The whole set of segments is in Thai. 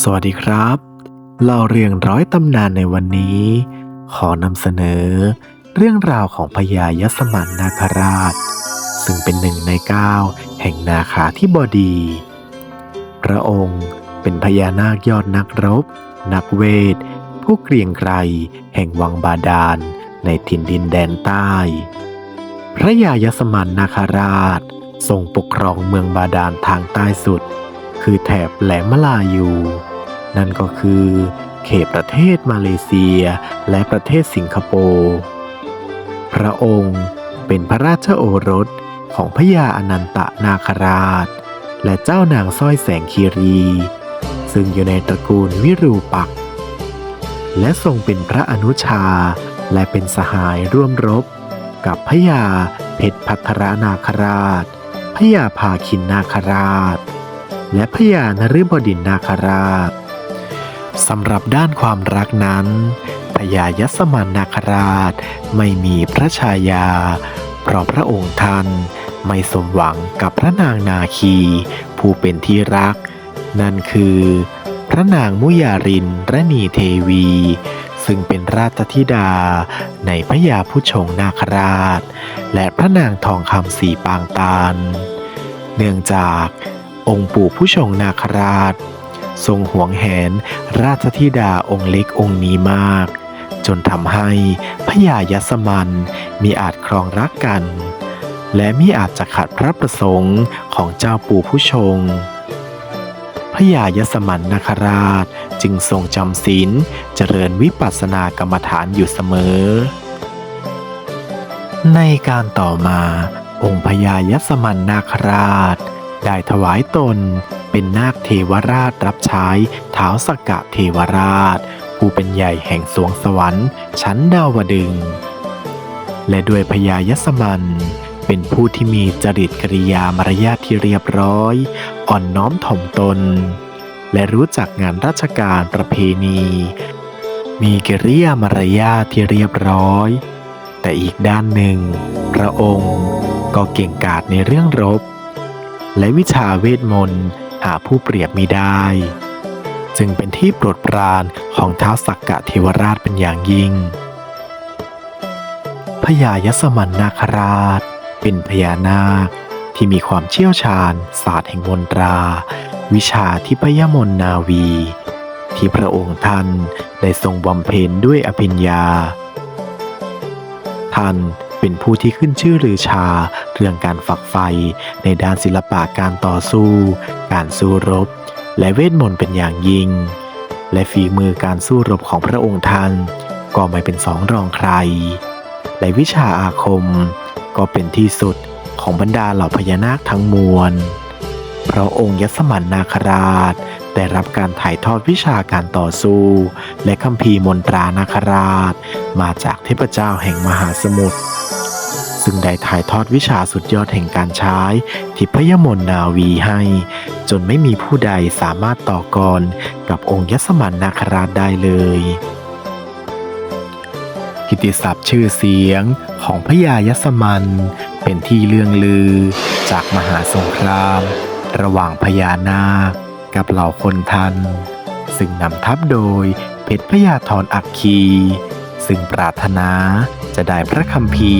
สวัสดีครับ เล่าเรื่องร้อยตำนานในวันนี้ ขอนำเสนอ เรื่องราวของพญายสมันนาคราช ซึ่งเป็นหนึ่งในเก้าแห่งนาคาที่บดี พระองค์เป็นพญานาคยอดนักรบ นักเวท ผู้เกรียงไกรแห่งวังบาดาล ในถิ่นดินแดนใต้ พระยายสมันนาคราช ทรงปกครองเมืองบาดาลทางใต้สุด คือแถบแหลมมลายู นั่นก็คือ เขตประเทศมาเลเซียและประเทศสิงคโปร์ พระองค์เป็นพระราชโอรสของพระยาอนันตนาคราช และเจ้านางสร้อยแสงคีรี ซึ่งอยู่ในตระกูลวิรูปัก และทรงเป็นพระอนุชาและเป็นสหายร่วมรบ กับพระยาเพชรพัทรนาคราชพระยาพาคินนาคราช และพระยานฤบดินนาคราชสำหรับด้านความรักนั้นพญายสมันนาคราชไม่มีพระชายา เพราะพระองค์ท่านไม่สมหวังกับพระนางนาคี ผู้เป็นที่รัก นั่นคือ พระนางมุยารินรณีเทวี ซึ่งเป็นราชธิดาในพระยาผู้ชงนาคราช และพระนางทองคำสีปางตาล เนื่องจาก องค์ปู่ผู้ชงนาคราช ทรงหวงแหนราชธิดาองค์เล็กองค์นี้มาก จนทำให้พญายสมันมีอาจครองรักกัน และมิอาจจะขัดพระประสงค์ของเจ้าปู่ผู้ชงพญายสมันนาคราชจึงทรงจำศีลเจริญวิปัสสนากรรมฐานอยู่เสมอ ในการต่อมาองค์พญายสมันนาคราช ได้ถวายตน เป็นนาคเทวราชรับใช้เท้าสกกะเทวราช ผู้เป็นใหญ่แห่งสวงสวรรค์ ชั้นดาวดึง และด้วยพญายสมันเป็นผู้ที่มีจริตกริยามารยาทที่เรียบร้อย อ่อนน้อมถ่อมตน และรู้จักงานราชการประเพณี มีกิริยามารยาทที่เรียบร้อย แต่อีกด้านหนึ่ง พระองค์ก็เก่งกาจในเรื่องรบ และวิชาเวทมนต์หาผู้เปรียบมิได้ จึงเป็นที่โปรดปรานของท้าวสักกะเทวราชเป็นอย่างยิ่งพญายสมันนาคราช เป็นพญานาคที่มีความเชี่ยวชาญ ศาสตร์แห่งมนตรา วิชาทิพยมนนาวี ที่พระองค์ท่านได้ทรงบำเพ็ญด้วยอภิญญา ท่าน เป็นผู้ที่ขึ้นชื่อลือชา เรื่องการฝักใฝ่ในด้านศิลปะการต่อสู้ การสู้รบ และเวทมนต์เป็นอย่างยิ่ง และฝีมือการสู้รบของพระองค์ท่านก็ไม่เป็นสองรองใคร และวิชาอาคมก็เป็นที่สุดของบรรดาเหล่าพญานาคทั้งมวลพระองค์ยศมันนาคราช ได้รับการถ่ายทอดวิชาการต่อสู้ และคัมภีร์มนตรานาคราช มาจากเทพเจ้าแห่งมหาสมุทรซึ่งได้ถ่ายทอดวิชาสุดยอดแห่งการใช้ทิพยมนนาวีให้ จนไม่มีผู้ใดสามารถต่อกรกับองค์ยศมันนาคราชได้เลย กิตติศัพท์ชื่อเสียงของพญายสมันเป็นที่เลื่องลือ จากมหาสงคราม ระหว่างพญานาค กับเหล่าคนทัน ซึ่งนำทัพโดยเพชรพญาธรอักคี ซึ่งปรารถนาจะได้พระคัมภี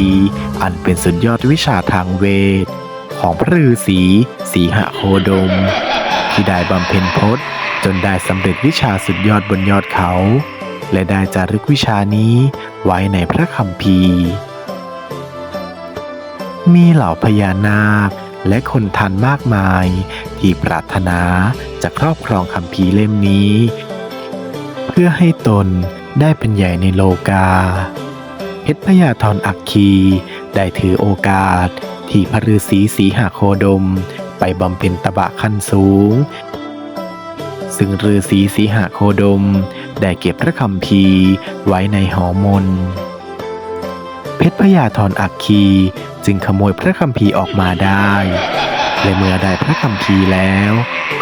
อันเป็นสุดยอดวิชาทางเวท ของพระฤาษีสีหโคดม ที่ได้บำเพ็ญพจน์จนได้สำเร็จวิชาสุดยอดบนยอดเขา และได้จารึกวิชานี้ไว้ในพระคัมภีมีเหล่าพญานาค และคนทันมากมาย ที่ปรารถนาจะครอบครองคัมภีเล่มนี้ เพื่อให้ตนได้เป็นใหญ่ในโลกาเพชรพญาธรอักคีได้ถือโอกาส ที่พระฤาษีสีหโคดม ไปบำเพ็ญตบะขั้นสูง ซึ่งฤาษีสีหโคดม ได้เก็บพระคัมภีไว้ในหอมน เพชรพญาธรอักคี จึงขโมยพระคัมภีร์ออกมาได้และเมื่อได้พระคัมภีร์แล้ว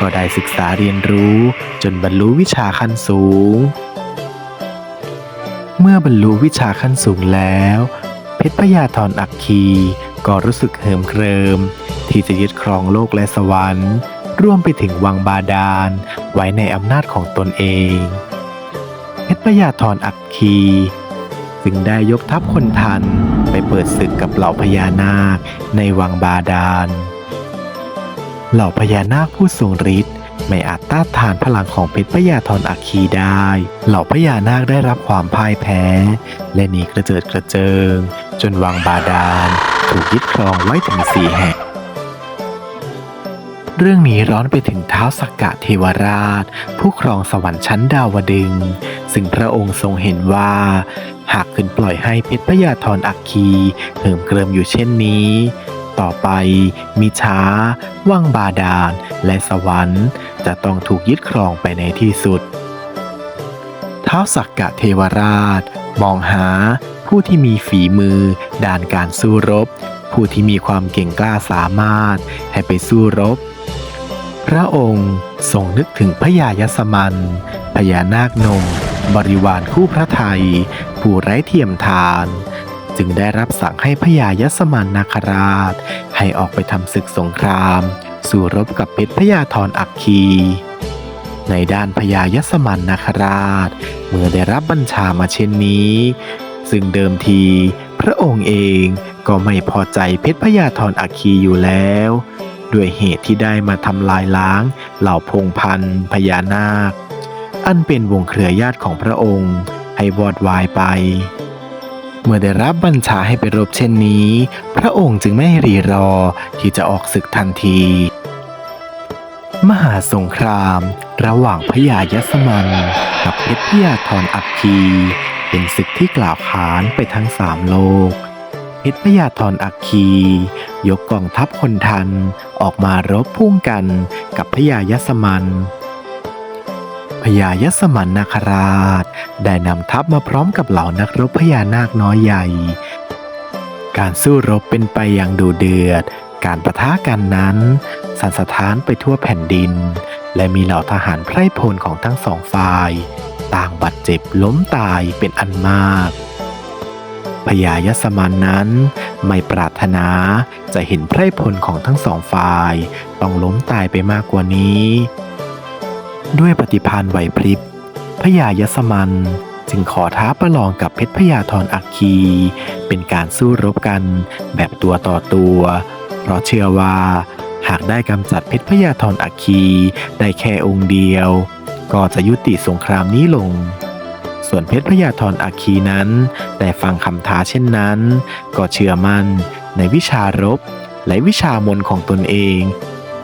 ก็ได้ศึกษาเรียนรู้จนบรรลุวิชาขั้นสูง เมื่อบรรลุวิชาขั้นสูงแล้ว เพชรพญาธรอักคีก็รู้สึกเหิมเกริม ที่จะยึดครองโลกและสวรรค์รวมไปถึงวังบาดาลไว้ในอำนาจของตนเอง เพชรพยาธรอักคี จึงได้ยกทัพคนทันไปเปิดศึกกับเหล่าพญานาคในวังบาดาล เหล่าพญานาคผู้ทรงฤทธิ์ไม่อาจต้านทานพลังของเพชรพยาธรอัคคีได้ เหล่าพญานาคได้รับความพ่ายแพ้ และหนีกระเจิดกระเจิง จนวังบาดาลถูกยึดครองไว้ถึงสี่แห่ง เรื่องนี้ร้อนไปถึงเท้าสักกะเทวราช ผู้ครองสวรรค์ชั้นดาวดึงส์ซึ่งพระองค์ทรงเห็นว่า หากคืนปล่อยให้เพชรพยาธรอัคคีเหิมเกริมอยู่เช่นนี้ ต่อไปมิช้าวังบาดาล และสวรรค์ จะต้องถูกยึดครองไปในที่สุด เท้าสักกะเทวราช มองหาผู้ที่มีฝีมือด้านการสู้รบ ผู้ที่มีความเก่งกล้าสามารถให้ไปสู้รบ พระองค์ทรงนึกถึงพญายสมัน พญานาคนม บริวารคู่พระไทย ผู้ไร้เทียมทาน จึงได้รับสั่งให้พญายสมันนาคราช ให้ออกไปทำศึกสงคราม สู่รบกับเพชรพญาธรอักคี ในด้านพญายสมันนาคราช เมื่อได้รับบัญชามาเช่นนี้ ซึ่งเดิมที พระองค์เองก็ไม่พอใจเพชรพญาธรอัคคีอยู่แล้ว ด้วยเหตุที่ได้มาทำลายล้างเหล่าพงพันธ์พญานาค อันเป็นวงเครือญาติของพระองค์ให้วอดวายไป เมื่อได้รับบัญชาให้ไปรบเช่นนี้ พระองค์จึงไม่รีรอที่จะออกศึกทันที มหาสงคราม ระหว่างพญายสมัน กับเพชรพญาธรอัคคีเป็นศึกที่กล่าวขานไปทั้งสามโลก ชรพญาธรอัคคี ยกกองทัพคนทันออกมารบพุ่งกันกับพญายสมันพญายสมันนาคราช ได้นำทัพมาพร้อมกับเหล่านักรบพญานาคน้อยใหญ่ การสู้รบเป็นไปอย่างดูเดือด การประทะกันนั้น สันสถานไปทั่วแผ่นดิน และมีเหล่าทหารไพร่พลของทั้งสองฝ่าย ต่างบาดเจ็บล้มตายเป็นอันมาก พญายสมันนั้น ไม่ปรารถนาจะเห็นไพร่พลของทั้งสองฝ่าย ต้องล้มตายไปมากกว่านี้ ด้วยปฏิภาณไหวพริบพญายสมันจึงขอท้าประลองกับเพชรพญาธรอัคคี เป็นการสู้รบกันแบบตัวต่อตัว เพราะเชื่อว่า หากได้กำจัดเพชรพญาธรอัคคีได้แค่องค์เดียว ก็จะยุติสงครามนี้ลง ส่วนเพชรพญาธรอัคคีนั้นได้ฟังคำท้าเช่นนั้น ก็เชื่อมั่นในวิชารบและวิชามนของตนเอง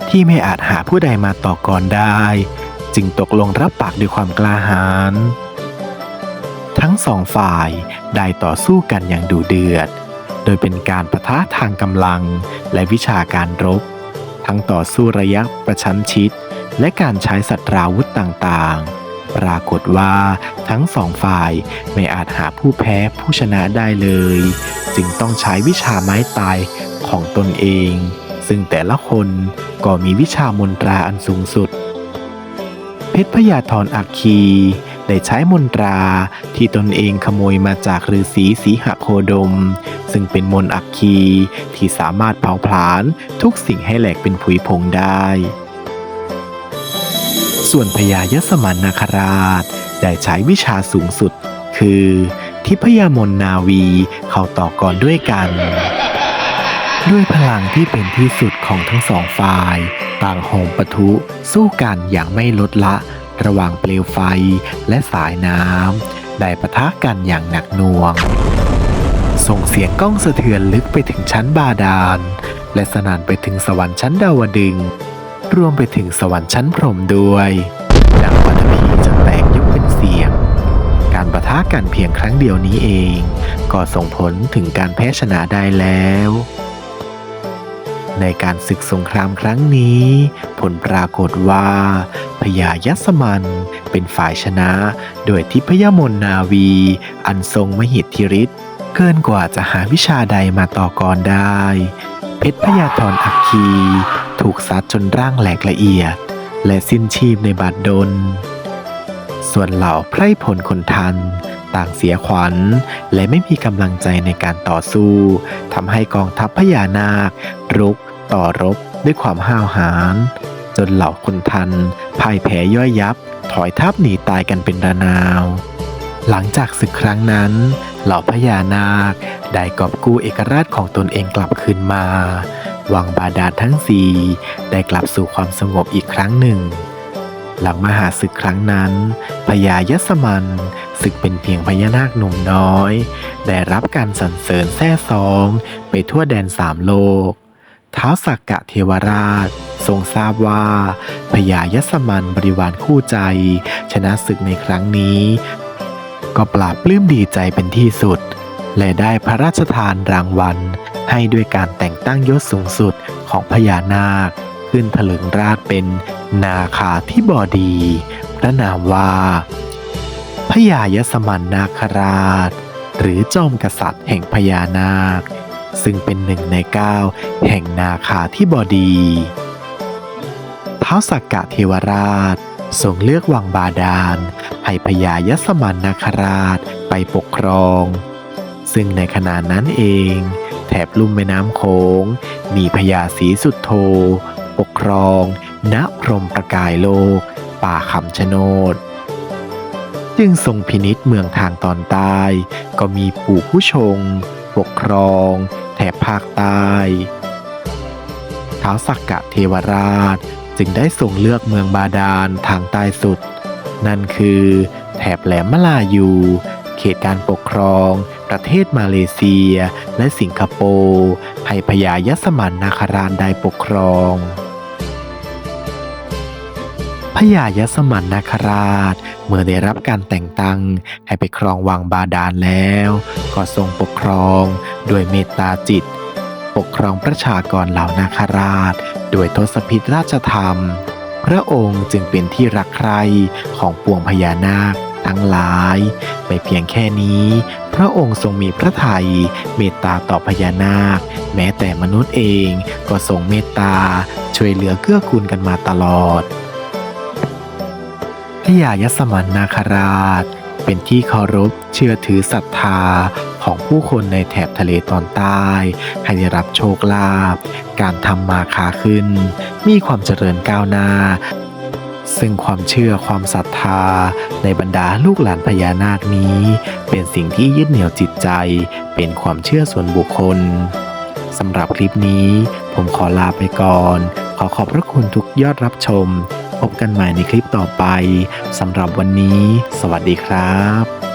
ที่ไม่อาจหาผู้ใดมาต่อกรได้ จึงตกลงรับปากด้วยความกล้าหาญทั้งสองฝ่ายได้ต่อสู้กันอย่างดุเดือด โดยเป็นการประทะทางกำลังและวิชาการรบ ทั้งต่อสู้ระยะประชันชิด และการใช้สัตราวุธต่างๆ ปรากฏว่าทั้งสองฝ่ายไม่อาจหาผู้แพ้ผู้ชนะได้เลย จึงต้องใช้วิชาไม้ตายของตนเอง ซึ่งแต่ละคนก็มีวิชามนตราอันสูงสุด เพชรพญาธรอัคคีได้ใช้มนตราที่ตนเองขโมยมาจากฤาษีสีหโคดม ซึ่งเป็นมนต์อัคคีที่สามารถเผาผลาญทุกสิ่งให้แหลกเป็นผุยผงได้ ส่วนพญายสมันนาคราช ได้ใช้วิชาสูงสุด คือทิพยมนนาวีเข้าต่อกรด้วยกัน ด้วยพลังที่เป็นที่สุดของทั้งสองฝ่าย ต่างโหมปะทุสู้กันอย่างไม่ลดละ ระหว่างเปลวไฟและสายน้ำได้ปะทะกันอย่างหนักหน่วง ส่งเสียงก้องสะเทือนลึกไปถึงชั้นบาดาล และสนานไปถึงสวรรค์ชั้นดาวดึง รวมไปถึงสวรรค์ชั้นพรหมด้วยดังวัตพีจะแตกยุบเป็นเสียง การประทะกันเพียงครั้งเดียวนี้เอง ก็ส่งผลถึงการแพ้ชนะได้แล้ว ในการศึกสงครามครั้งนี้ ผลปรากฏว่าพญายสมันเป็นฝ่ายชนะ โดยทิพยมนนาวี อันทรงมหิทธิฤทธิ์เกินกว่าจะหาวิชาใดมาต่อกรได้ เพชรพญาธรอัคคี ถูกซัดจนร่างแหลกละเอียด และสิ้นชีพในบาดดล ส่วนเหล่าไพร่พลคนทัน ต่างเสียขวัญ และไม่มีกำลังใจในการต่อสู้ทำให้กองทัพพญานาค รุก ต่อรบด้วยความห้าวหาญจนเหล่าคนทันพ่ายแพ้ย่อยยับ ถอยทับหนีตายกันเป็นระนาว หลังจากศึกครั้งนั้น เหล่าพญานาคได้กอบกู้เอกราชของตนเองกลับคืนมา วังบาดาลทั้งสี่ได้กลับสู่ความสงบอีกครั้งหนึ่ง หลังมหาศึกครั้งนั้นพญายสมันศึกเป็นเพียงพญานาคหนุ่มน้อย ได้รับการสรรเสริญแท้ซองไปทั่วแดนสามโลกท้าวสักกะเทวราช ทรงทราบว่าพญายสมันบริวารคู่ใจ ชนะศึกในครั้งนี้ ก็ปราบปลื้มดีใจเป็นที่สุด และได้พระราชทานรางวัล ให้ด้วยการแต่งตั้งยศสูงสุดของพญานาค ขึ้นถลึงราชเป็นนาคาที่บอดี พระนามว่าพญายสมันนาคราช หรือจอมกษัตริย์แห่งพญานาค ซึ่งเป็นหนึ่งในเก้าแห่งนาคาที่บอดีท้าวสักกะเทวราชทรงเลือกวังบาดาล ให้พญายสมันนาคราชไปปกครอง ซึ่งในขณะนั้นเอง แถบลุ่มแม่น้ำโขงมีพญาศรีสุดโท ปกครอง ณพรมประกายโลก ป่าคำชะโนดจึงทรงพินิษเมืองทางตอนใต้ ก็มีปู่ผู้ชง ปกครอง แถบภาคใต้ท้าวสักกะเทวราชจึงได้ทรงเลือกเมืองบาดาลทางใต้สุด นั่นคือ แถบแหลมมลายู เขตการปกครอง ประเทศมาเลเซีย และสิงคโปร์ให้พญายสมันนาคราชได้ปกครองพญายสมันนาคราช เมื่อได้รับการแต่งตั้งให้ไปครองวังบาดาลแล้ว ก็ทรงปกครองด้วยเมตตาจิต ปกครองประชากรเหล่านาคราชโดยทศพิธราชธรรม พระองค์จึงเป็นที่รักใคร่ของปวงพญานาค ทั้งหลาย ไม่เพียงแค่นี้ พระองค์ทรงมีพระทัยเมตตาต่อพญานาค แม้แต่มนุษย์เองก็ทรงเมตตาช่วยเหลือเกื้อกูลกันมาตลอดพญายสมันนาคราช เป็นที่เคารพเชื่อถือศรัทธาของผู้คนในแถบทะเลตอนใต้ ให้ได้รับโชคลาภการทำมาค้าขึ้น มีความเจริญก้าวหน้า ซึ่งความเชื่อความศรัทธา ในบรรดาลูกหลานพญานาคนี้ เป็นสิ่งที่ยึดเหนี่ยวจิตใจ เป็นความเชื่อส่วนบุคคลสำหรับคลิปนี้ ผมขอลาไปก่อน ขอขอบพระคุณทุกยอดรับชม พบกันใหม่ในคลิปต่อไปสำหรับวันนี้ สวัสดีครับ